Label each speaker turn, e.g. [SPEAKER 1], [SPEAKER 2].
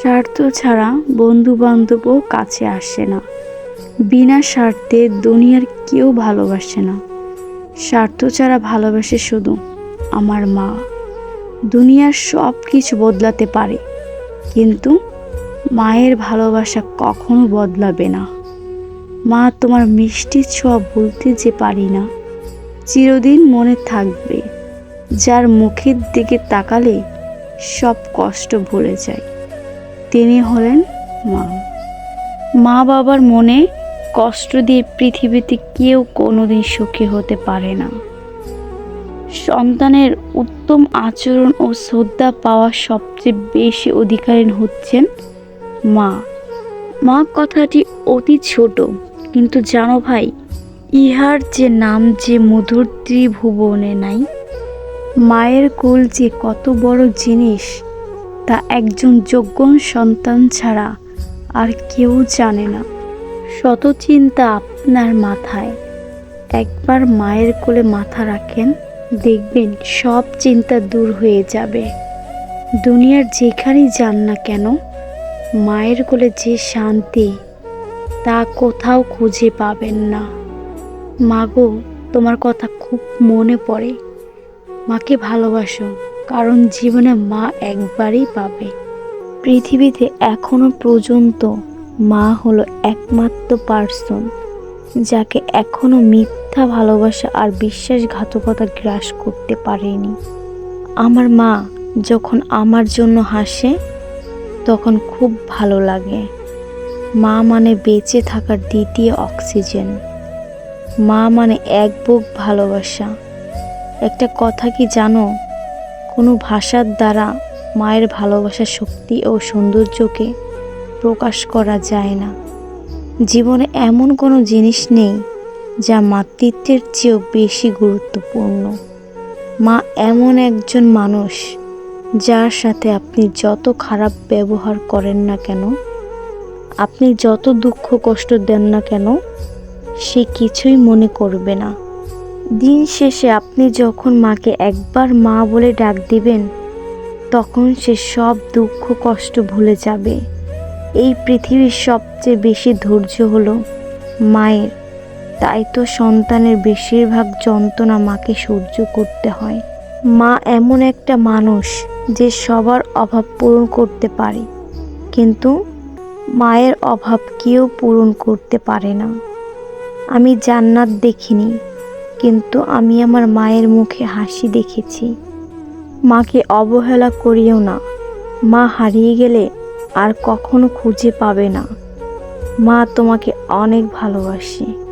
[SPEAKER 1] স্বার্থ ছাড়া বন্ধু বান্ধবও কাছে আসে না। বিনা স্বার্থে দুনিয়ার কেউ ভালোবাসে না। স্বার্থ ছাড়া ভালোবাসে শুধু আমার মা। দুনিয়ার সব কিছু বদলাতে পারে, কিন্তু মায়ের ভালোবাসা কখনো বদলাবে না। মা, তোমার মিষ্টি ছোঁয়া বলতে যে পারি না। চিরদিন মনে থাকবে, যার মুখের দিকে তাকালে সব কষ্ট ভুলে যায়। তিনি হলেন মা। মা বাবার মনে কষ্ট দিয়ে পৃথিবীতে কেউ কোনোদিন সুখী হতে পারে না। সন্তানের উত্তম আচরণ ও শ্রদ্ধা পাওয়া সবচেয়ে বেশি অধিকারী হচ্ছেন মা। মা কথাটি অতি ছোট, কিন্তু জানো ভাই, ইহার যে নাম যে মধুর ত্রিভুবনে নাই। মায়ের কোল যে কত বড় জিনিস তা একজন যোগ্য সন্তান ছাড়া আর কেউ জানে না। শত চিন্তা আপনার মাথায়। একবার মায়ের কোলে মাথা রাখেন, দেখবেন সব চিন্তা দূর হয়ে যাবে। দুনিয়ার যেখানেই যান না কেন, মায়ের কোলে যে শান্তি, তা কোথাও খুঁজে পাবেন না। মাগো তোমার কথা খুব মনে পড়ে। মাকে ভালোবাসো। কারণ জীবনে মা একবারই পাবে। পৃথিবীতে এখনও পর্যন্ত মা হলো একমাত্র পার্সন যাকে এখনও মিথ্যা ভালোবাসা আর বিশ্বাসঘাতকতা গ্রাস করতে পারেনি। আমার মা যখন আমার জন্য হাসে, তখন খুব ভালো লাগে। মা মানে বেঁচে থাকার দ্বিতীয় অক্সিজেন। মা মানে এক বুক ভালোবাসা। একটা কথা কি জানো? কোনো ভাষার দ্বারা মায়ের ভালোবাসার শক্তি ও সৌন্দর্যকে প্রকাশ করা যায় না। জীবনে এমন কোনো জিনিস নেই যা মাতৃত্বের চেয়েও বেশি গুরুত্বপূর্ণ। মা এমন একজন মানুষ যার সাথে আপনি যত খারাপ ব্যবহার করেন না কেন, আপনি যত দুঃখ কষ্ট দেন না কেন, সে কিছুই মনে করবে না। দিন শেষে আপনি যখন মাকে একবার মা বলে ডাক দিবেন, তখন সে সব দুঃখ কষ্ট ভুলে যাবে। এই পৃথিবীর সবচেয়ে বেশি ধৈর্য হলো মায়ের। তাই তো সন্তানের বেশিরভাগ যন্ত্রণা মাকে সহ্য করতে হয়। মা এমন একটা মানুষ যে সবার অভাব পূরণ করতে পারে। কিন্তু মায়ের অভাব কেউ পূরণ করতে পারে না। আমি জান্নাত দেখিনি। কিন্তু আমি আমার মায়ের মুখে হাসি দেখেছি। মাকে অবহেলা করিও না। মা হারিয়ে গেলে আর কখনো খুঁজে পাবে না। মা তোমাকে অনেক ভালোবাসি।